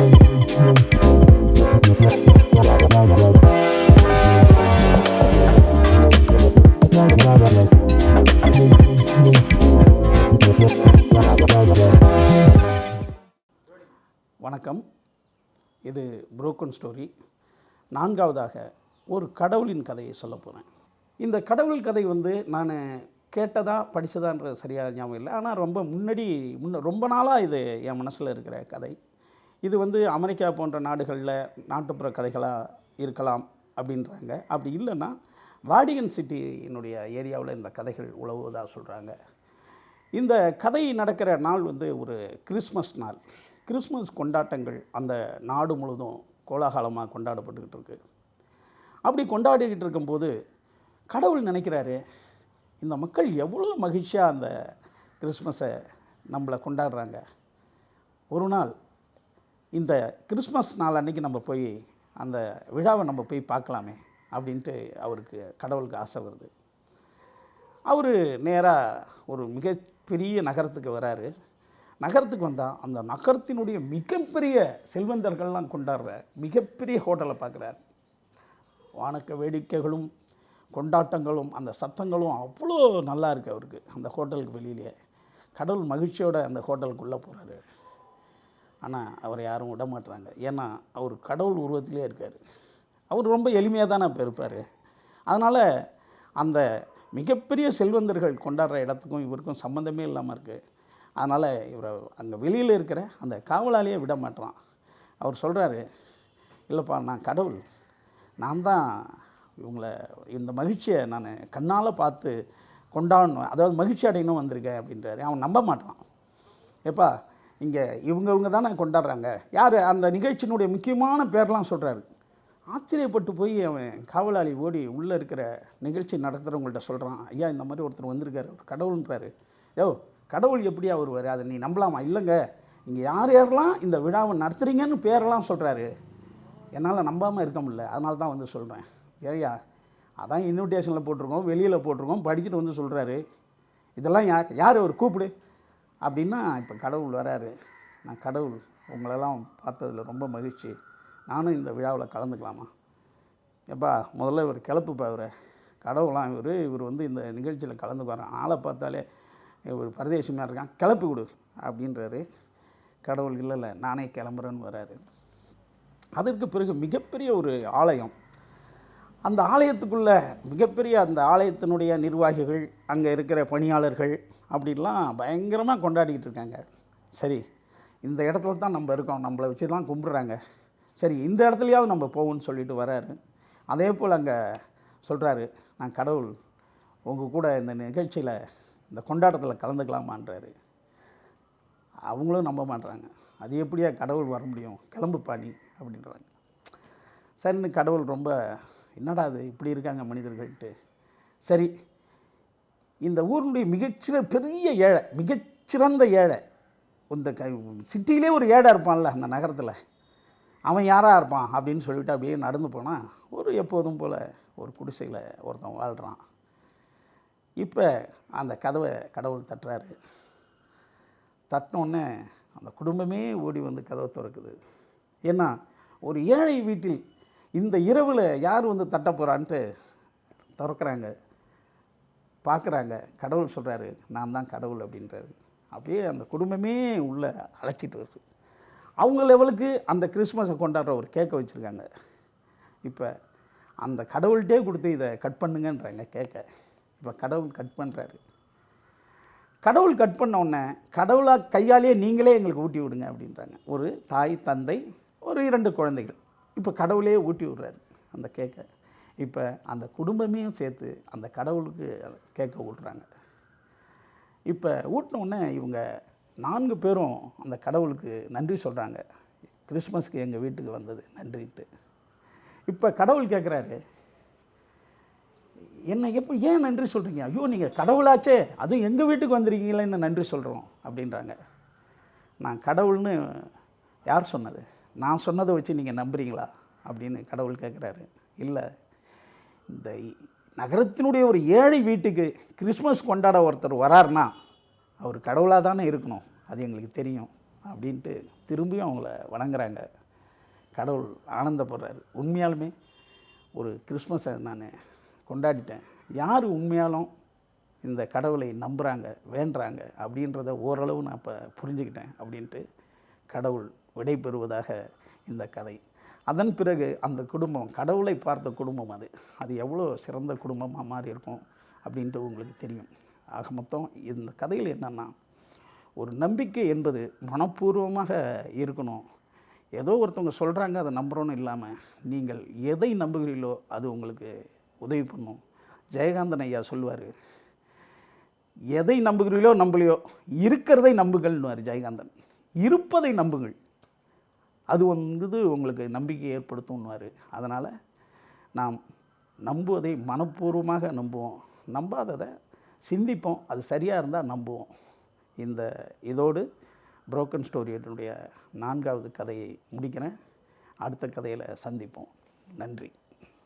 வணக்கம். இது broken story நான்காவதாக ஒரு கடவுளின் கதையை சொல்ல போகிறேன் இந்த கடவுள் கதை வந்து நான் கேட்டதா படித்ததான்றது சரியாக ஞாபகம் இல்லை. ஆனால் ரொம்ப முன்னாடி முன்ன ரொம்ப நாளாக இது என் மனசில் இருக்கிற கதை. இது வந்து அமெரிக்கா போன்ற நாடுகளில் நாட்டுப்புற கதைகளாக இருக்கலாம் அப்படின்றாங்க. அப்படி இல்லைன்னா வாடிகன் சிட்டியினுடைய ஏரியாவில் இந்த கதைகள் உழவுவதாக சொல்கிறாங்க. இந்த கதை நடக்கிற நாள் வந்து ஒரு கிறிஸ்மஸ் நாள். கிறிஸ்மஸ் கொண்டாட்டங்கள் அந்த நாடு முழுதும் கோலாகலமாக கொண்டாடப்பட்டுக்கிட்டு இருக்கு. அப்படி கொண்டாடிக்கிட்டு இருக்கும்போது கடவுள் நினைக்கிறாரு இந்த மக்கள் எவ்வளோ மகிழ்ச்சியாக அந்த கிறிஸ்மஸை நம்மளை கொண்டாடுறாங்க. ஒரு நாள் இந்த கிறிஸ்மஸ் நாள் அன்னைக்கு நம்ம போய் அந்த விழாவை நம்ம போய் பார்க்கலாமே அப்படின்ட்டு அவருக்கு கடவுளுக்கு ஆசை வருது. அவர் நேராக ஒரு மிகப்பெரிய நகரத்துக்கு வராரு. நகரத்துக்கு வந்தால் அந்த நகரத்தினுடைய மிகப்பெரிய செல்வந்தர்கள்லாம் கொண்டாடுற மிகப்பெரிய ஹோட்டலை பார்க்குறாரு. வானக்க வேடிக்கைகளும் கொண்டாட்டங்களும் அந்த சத்தங்களும் அவ்வளோ நல்லா இருக்குது அவருக்கு அந்த ஹோட்டலுக்கு வெளியிலேயே கடவுள் மகிழ்ச்சியோடு அந்த ஹோட்டலுக்குள்ளே போகிறாரு ஆனால் அவரை யாரும் விட மாட்டுறாங்க ஏன்னா அவர் கடவுள் உருவத்திலே இருக்கார். அவர் ரொம்ப எளிமையாக தானே இப்போ இருப்பார். அதனால் அந்த மிகப்பெரிய செல்வந்தர்கள் கொண்டாடுற இடத்துக்கும் இவருக்கும் சம்மந்தமே இல்லாமல் இருக்குது அதனால் இவரை அங்கே வெளியில் இருக்கிற அந்த காவலாளியே விட மாட்டான் அவர் சொல்கிறாரு இல்லைப்பா நான் கடவுள். நான் தான் இவங்களை இந்த மகிழ்ச்சியை நான் கண்ணால் பார்த்து கொண்டாடணும். அதாவது மகிழ்ச்சி அடையணும் வந்திருக்கேன் அப்படின்றாரு. அவன் நம்ப மாட்டான் ஏப்பா இங்கே இவங்க இவங்க தானே கொண்டாடுறாங்க. யார்? அந்த நிகழ்ச்சியினுடைய முக்கியமான பேர்லாம் சொல்கிறாரு ஆச்சரியப்பட்டு போய் அவன் காவலாளி ஓடி உள்ளே இருக்கிற நிகழ்ச்சி நடத்துகிறவங்கள்ட்ட சொல்கிறான் ஐயா இந்த மாதிரி ஒருத்தர் வந்திருக்காரு ஒரு கடவுள்ன்றாரு. யோ கடவுள் எப்படியா வருவார்? அதை நீ நம்பலாமா? இல்லைங்க இங்கே யார் யாரெல்லாம் இந்த விழாவை நடத்துகிறீங்கன்னு பேரெல்லாம் சொல்கிறாரு என்னால் நம்பாமல் இருக்க முடியல. அதனால தான் வந்து சொல்கிறேன் ஏய்யா அதான் இன்விடேஷனில் போட்டிருக்கோம் வெளியில் போட்டிருக்கோம் படிச்சுட்டு வந்து சொல்கிறாரு இதெல்லாம் யார் யார் அவர் கூப்பிடு. அப்படின்னா இப்போ கடவுள் வராரு. நான் கடவுள். உங்களெல்லாம் பார்த்ததில் ரொம்ப மகிழ்ச்சி. நானும் இந்த விழாவில் கலந்துக்கலாமா? எப்பா முதல்ல இவர் கிளப்புப்பா இவரை. கடவுளாம் இவர் இவர் வந்து இந்த நிகழ்ச்சியில் கலந்துக்குவார் ஆளை பார்த்தாலே இவர் பரதேசியமாக இருக்கான். கிளப்பி கொடு அப்படின்றாரு. கடவுள் இல்லை இல்லை நானே கிளம்புறேன்னு வராரு. அதற்கு பிறகு மிகப்பெரிய ஒரு ஆலயம் அந்த ஆலயத்துக்குள்ள மிகப்பெரிய அந்த ஆலயத்தினுடைய நிர்வாகிகள் அங்கே இருக்கிற பணியாளர்கள் அப்படின்லாம் பயங்கரமாக கொண்டாடிக்கிட்டு இருக்காங்க. சரி இந்த இடத்துல தான் நம்ம இருக்கோம். நம்மளை வச்சு தான் கும்பிட்றாங்க. சரி இந்த இடத்துலையாவது நம்ம போவோம்னு சொல்லிட்டு வராரு. அதே போல் அங்கே சொல்கிறாரு நான் கடவுள் உங்கள் கூட இந்த நிகழ்ச்சியில் இந்த கொண்டாட்டத்தில் கலந்துக்கலாமான்றாரு. அவங்களும் நம்ப மாட்றாங்க. அது எப்படியா கடவுள் வர முடியும்? கிளம்பு பாணி அப்படின்றாங்க. சரின்னு கடவுள் ரொம்ப என்னடா அது இப்படி இருக்காங்க மனிதர்கள்ட்டு. சரி இந்த ஊருடைய மிகச்சிற பெரிய ஏழை மிகச்சிறந்த ஏழை இந்த க சிட்டியிலே ஒரு ஏழை இருப்பான்ல அந்த நகரத்தில். அவன் யாராக இருப்பான் அப்படின்னு சொல்லிட்டு அப்படியே நடந்து போனால் ஒரு எப்போதும் போல் ஒரு குடிசையில் ஒருத்தன் வாழ்கிறான் இப்போ அந்த கதவை கடவுள் தட்டுறாரு. தட்டினோடனே அந்த குடும்பமே ஓடி வந்து கதவை திறக்குது. ஏன்னா ஒரு ஏழை வீட்டில் இந்த இரவில் யார் வந்து தட்ட போகிறான்ட்டு திறக்கிறாங்க. பார்க்குறாங்க கடவுள் சொல்கிறாரு நான் தான் கடவுள் அப்படின்றாரு. அப்படியே அந்த குடும்பமே உள்ளே அழைச்சிட்டு வருது அவங்க லெவலுக்கு அந்த கிறிஸ்மஸை கொண்டாடுற ஒரு கேக்கை வச்சுருக்காங்க. இப்போ அந்த கடவுள்கிட்டே கொடுத்து இதை கட் பண்ணுங்கன்றாங்க கேக்கை. இப்போ கடவுள் கட் பண்ணுறாரு கடவுள் கட் பண்ண உடனே கடவுளாக கையாலேயே நீங்களே எங்களுக்கு ஊட்டி விடுங்க அப்படின்றாங்க. ஒரு தாய் தந்தை ஒரு இரண்டு குழந்தைகள். இப்போ கடவுளே ஊட்டி விடுறாரு அந்த கேக்கை. இப்போ அந்த குடும்பமையும் சேர்த்து அந்த கடவுளுக்கு கேட்க விட்றாங்க இப்போ ஊட்டினோடனே இவங்க நான்கு பேரும் அந்த கடவுளுக்கு நன்றி சொல்கிறாங்க கிறிஸ்மஸ்க்கு எங்கள் வீட்டுக்கு வந்தது நன்றின்ட்டு. இப்போ கடவுள் கேட்குறாரு என்னை எப்போ ஏன் நன்றி சொல்கிறீங்க ஐயோ நீங்கள் கடவுளாச்சே அதுவும் எங்கள் வீட்டுக்கு வந்திருக்கீங்களேன்னு நன்றி சொல்கிறோம் அப்படின்றாங்க. நான் கடவுள்னு யார் சொன்னது? நான் சொன்னதை வச்சு நீங்கள் நம்புறீங்களா? அப்படின்னு கடவுள் கேட்குறாரு இல்லை. இந்த நகரத்தினுடைய ஒரு ஏழை வீட்டுக்கு கிறிஸ்மஸ் கொண்டாட ஒருத்தர் வராருன்னா அவர் கடவுளாக தானே இருக்கணும். அது எங்களுக்கு தெரியும். அப்படின்ட்டு திரும்பியும் அவங்கள வணங்குறாங்க. கடவுள் ஆனந்தப்படுறாரு. உண்மையாலுமே ஒரு கிறிஸ்மஸை நான் கொண்டாடிட்டேன். யார் உண்மையாலும் இந்த கடவுளை நம்புகிறாங்க வேண்டுறாங்க அப்படின்றத ஓரளவு நான் இப்போ புரிஞ்சுக்கிட்டேன் அப்படின்ட்டு கடவுள் விடை பெறுவதாக இந்த கதை. அதன் பிறகு அந்த குடும்பம் கடவுளை பார்த்த குடும்பம் அது. அது எவ்வளோ சிறந்த குடும்பமாக மாறி இருக்கும் அப்படின்ட்டு உங்களுக்கு தெரியும். ஆக மொத்தம் இந்த கதையில் என்னென்னா ஒரு நம்பிக்கை என்பது மனப்பூர்வமாக இருக்கணும். ஏதோ ஒருத்தவங்க சொல்கிறாங்க அதை நம்புகிறோன்னு இல்லாமல் நீங்கள் எதை நம்புகிறீர்களோ அது உங்களுக்கு உதவி பண்ணும். ஜெயகாந்தன் ஐயா சொல்லுவார் எதை நம்புகிறீர்களோ நம்பலையோ இருக்கிறதை நம்புகள்னுவார் ஜெயகாந்தன். இருப்பதை நம்புங்கள். அது வந்து உங்களுக்கு நம்பிக்கை ஏற்படுத்தும்னுவார். அதனால் நாம் நம்புவதை மனப்பூர்வமாக நம்புவோம். நம்பாததை சிந்திப்போம். அது சரியாக இருந்தால் நம்புவோம். இந்த இதோடு புரோக்கன் ஸ்டோரியினுடைய நான்காவது கதையை முடிக்கிறேன். அடுத்த கதையில் சந்திப்போம். நன்றி.